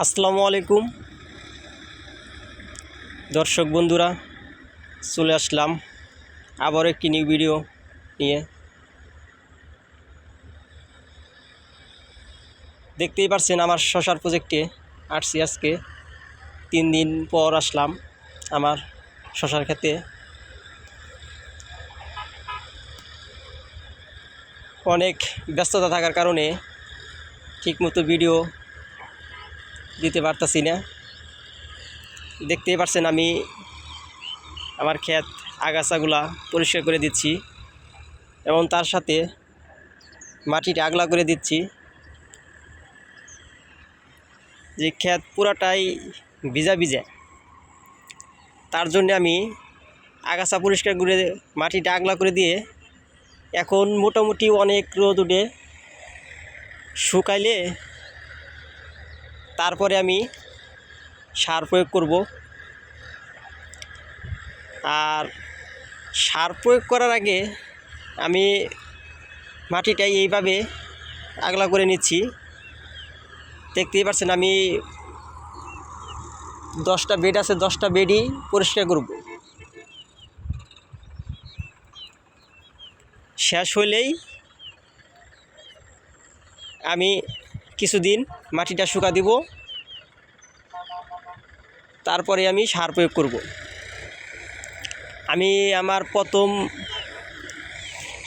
আসসালামু আলাইকুম। দর্শক বন্ধুরা, চলে আসলাম আবার একটি নিউ ভিডিও নিয়ে। দেখতেই পারছেন আমার শশার প্রজেক্টে আসছি আজকে। তিন দিন পর আসলাম আমার শশার খেতে অনেক ব্যস্ততা থাকার কারণে ঠিকমতো ভিডিও দিতে পারতাছি না। দেখতেই পারছেন আমি আমার ক্ষেত আগাছাগুলা পরিষ্কার করে দিচ্ছি এবং তার সাথে মাটিটা আগলা করে দিচ্ছি। যে ক্ষেত পুরাটাই ভিজা ভিজা। তার জন্য আমি আগাছা পরিষ্কার করে মাটিটা আগলা করে দিয়ে এখন মোটামুটি অনেক রোদ উঠে শুকাইলে তারপরে আমি সার প্রয়োগ করব। আর সার প্রয়োগ করার আগে আমি মাটিটা এইভাবে আগলা করে নিচ্ছি। দেখতেই পাচ্ছেন আমি দশটা বেড আছে, দশটা বেডই পরিষ্কার করব। শেষ হলেই আমি কিছুদিন মাটিটা শুকা দিব। তারপরে আমি সার প্রয়োগ করব। আমি আমার প্রথম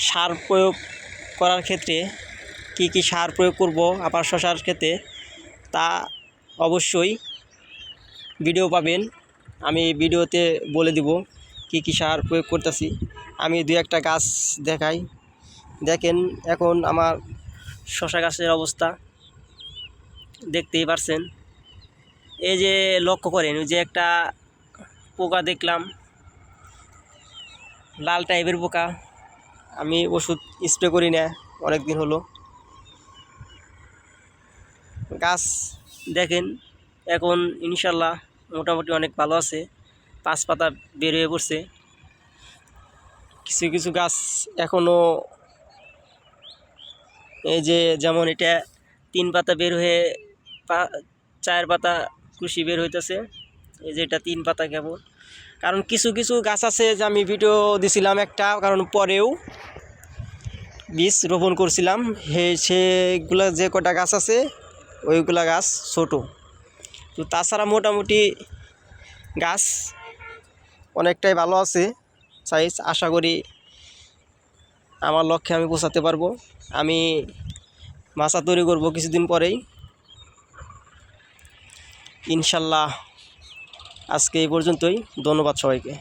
সার প্রয়োগ করার ক্ষেত্রে কি কি সার প্রয়োগ করব আবার শশার ক্ষেত্রে তা অবশ্যই ভিডিও পাবেন। আমি ভিডিওতে বলে দিব কি কি সার প্রয়োগ করতেছি। আমি দু একটা গাছ দেখাই। দেখেন এখন আমার শশা গাছের অবস্থা। দেখতেই পারছেন। এই যে লক্ষ্য করেন যে একটা পোকা দেখলাম। লাল টাইপের পোকা। আমি ওষুধ স্প্রে করি না অনেক দিন হলো। গাছ দেখেন, এখন ইনশাল্লাহ মোটামুটি অনেক ভালো আছে। পাঁচ পাতা বের হয়ে পড়ছে। কিছু কিছু গাছ এখনও এই যে যেমন এটা তিন পাতা বের হয়ে চার পাতা কুশি বের হইতেছে, এই যে এটা তিন পাতা কেবল। কারণ কিছু কিছু গাছ আছে যে আমি ভিডিও দিছিলাম একটা, কারণ পরেও বীজ রোপণ করছিলাম। হে, সেগুলা যে কটা গাছ আছে, ওইগুলা গাছ ছোট। তো তাছাড়া মোটামুটি গাছ অনেকটাই ভালো আছে। সাইজ আশা করি আমার লক্ষ্যে আমি পৌঁছাতে পারব। আমি মাছা তৈরি করব কিছুদিন পরেই। ইনশাল্লাহ আজকে এই পর্যন্তই ধন্যবাদ সবাইকে।